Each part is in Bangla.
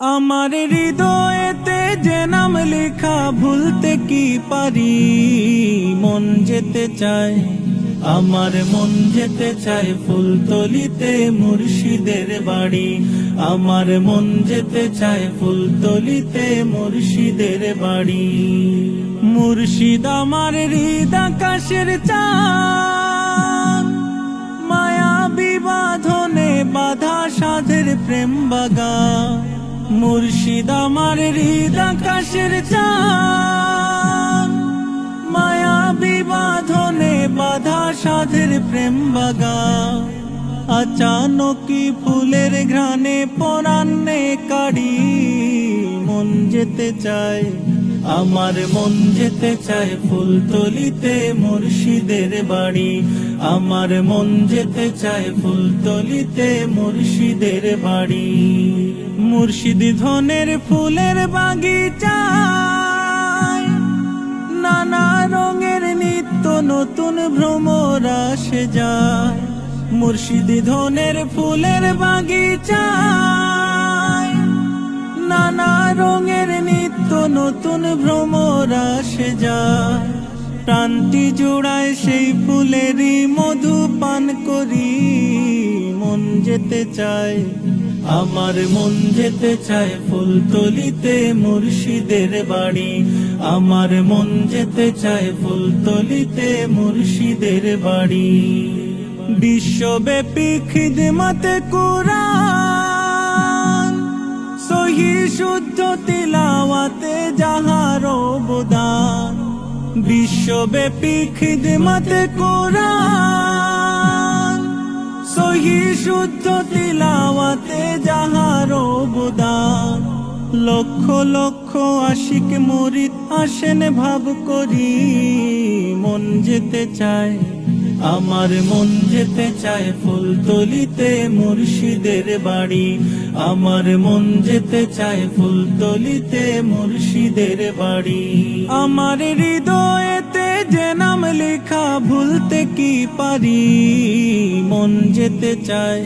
আমার হৃদয়েতে যে নাম লেখা ভুলতে কি পারি? মন যেতে চায়, আমার মন যেতে চায় ফুলতলিতে মুর্শিদের বাড়ি। আমার মন যেতে চায় ফুলতলিতে মুর্শিদের বাড়ি। মুর্শিদ আমার হৃদ আকাশের চাঁদ। মায়া বিবাধনে বাধা সাধের প্রেম বাগা। মুর্শিদ আমার হৃদ আকাশের চান মায়া বিবাধনে বাধা সাধের প্রেম বাগা আচানকি ফুলের ঘ্রাণে পরান্নে কাড়ি। মন যেতে চায় আমার মন যেতে চায় ফুলতলিতে মুর্শিদের বাড়ি। আমার মন যেতে চায় ফুলতলিতে মুর্শিদের বাড়ি। মুর্শিদ ধনের ফুলের বাগিচায় নানা রঙের নিত্য নতুন ভ্রমর আসে যায়। মুর্শিদি ধনের ফুলের বাগিচায় নতুন ভ্রমর আসে যায়। প্রান্তি জোড়ায় সেই ফুলেরই মধু পান করি। মন যেতে চায়, আমার মন যেতে চায় ফুলতলিতে মুর্শিদের বাড়ি। আমার মন যেতে চায় ফুলতলিতে মুর্শিদের বাড়ি। বিশ্বব্যাপী খিদমতে কোরআন সহি শুদ্ধ তিলাওয়াতে যাহার অবদান। বিশ্বব্যাপী খিদমতে কোরআন। সহি শুদ্ধ তিলাওয়াতে যাহার অবদান। লক্ষ লক্ষ আশিক মরিত আসেন ভাব করি মন যেতে চায় আমার মন যেতে চায় ফুলতলিতে মুর্শিদের বাড়ি। আমার মন যেতে চায় ফুলতলিতে মুর্শিদের বাড়ি। আমার হৃদয়েতে যে নাম লেখা ভুলতে কি পারি? মন যেতে চায়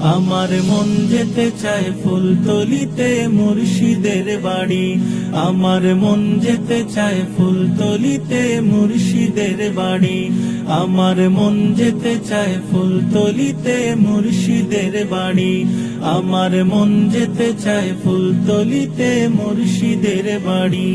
আমার মন যেতে চায় ফুলতলিতে মুর্শিদের বাড়ি। আমার মন যেতে চায় ফুলতলিতে মুর্শিদের বাড়ি। আমার মন যেতে চায় ফুলতলিতে মুর্শিদের বাড়ি। আমার মন যেতে চায় ফুলতলিতে মুর্শিদের বাড়ি।